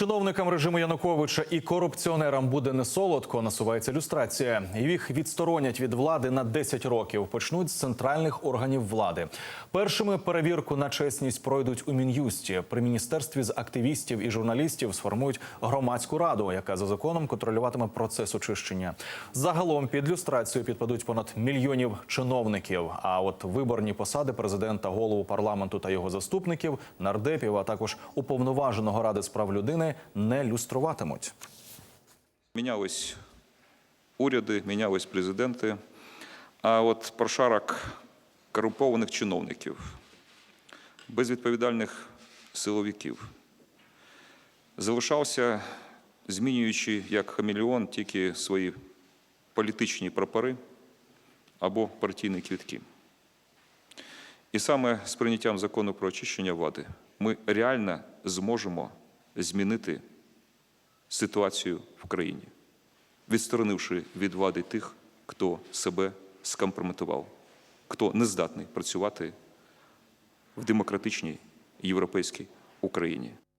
Чиновникам режиму Януковича і корупціонерам буде не солодко. Насувається люстрація. Їх відсторонять від влади на 10 років. Почнуть з центральних органів влади. Першими перевірку на чесність пройдуть у мін'юсті. При міністерстві з активістів і журналістів сформують громадську раду, яка за законом контролюватиме процес очищення. Загалом під люстрацію підпадуть понад мільйонів чиновників. А от виборні посади президента, голову парламенту та його заступників, нардепів, а також уповноваженого ради з прав не люструватимуть. Мінялись уряди, мінялись президенти. А от прошарок корумпованих чиновників, безвідповідальних силовиків залишався, змінюючи як хамелеон тільки свої політичні прапори або партійні квітки. І саме з прийняттям закону про очищення влади ми реально зможемо змінити ситуацію в країні, відсторонивши від влади тих, хто себе скомпрометував, хто не здатний працювати в демократичній європейській Україні.